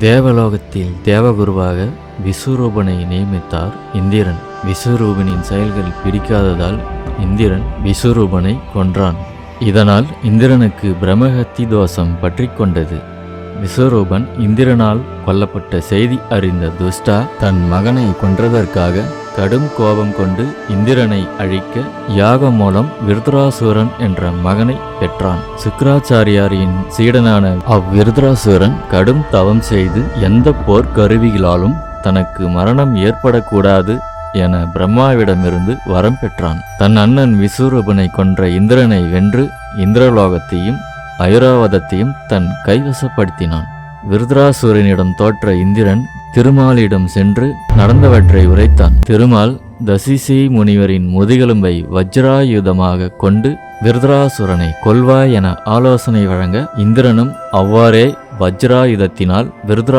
தேவலோகத்தில் தேவகுருவாக விஸ்வரூபனை நியமித்தார் இந்திரன். விஸ்வரூபனின் செயல்கள் பிடிக்காததால் இந்திரன் விஸ்வரூபனை கொன்றான். இதனால் இந்திரனுக்கு பிரம்மஹத்தி தோஷம் பற்றி கொண்டது. விஸ்வரூபன் இந்திரனால் கொல்லப்பட்ட செய்தி அறிந்த துஷ்டா தன் மகனை கொன்றதற்காக கடும் கோபம் கொண்டு இந்திரனை அழிக்க யாகம் மூலம் விருத்ராசுரன் என்ற மகனை பெற்றான். சுக்கராச்சாரியாரின் சீடனான அவ்விருத்ராசுரன் கடும் தவம் செய்து எந்த போர்க்கருவிகளாலும் தனக்கு மரணம் ஏற்படக்கூடாது என பிரம்மாவிடமிருந்து வரம் பெற்றான். தன் அண்ணன் விஸ்வரூபனை கொன்ற இந்திரனை வென்று இந்திரலோகத்தையும் ஐராவதத்தையும் தன் கைவசப்படுத்தினான். விருத்ராசுரனிடம் தோற்ற இந்திரன் திருமாலிடம் சென்று நடந்தவற்றை உரைத்தான். திருமால் தசிசி முனிவரின் முதுகெலும்பை வஜ்ராயுதமாக கொண்டு விருதராசுரனை கொல்வாய் என ஆலோசனை வழங்க இந்திரனும் அவ்வாறே வஜ்ராயுதத்தினால் விருதரா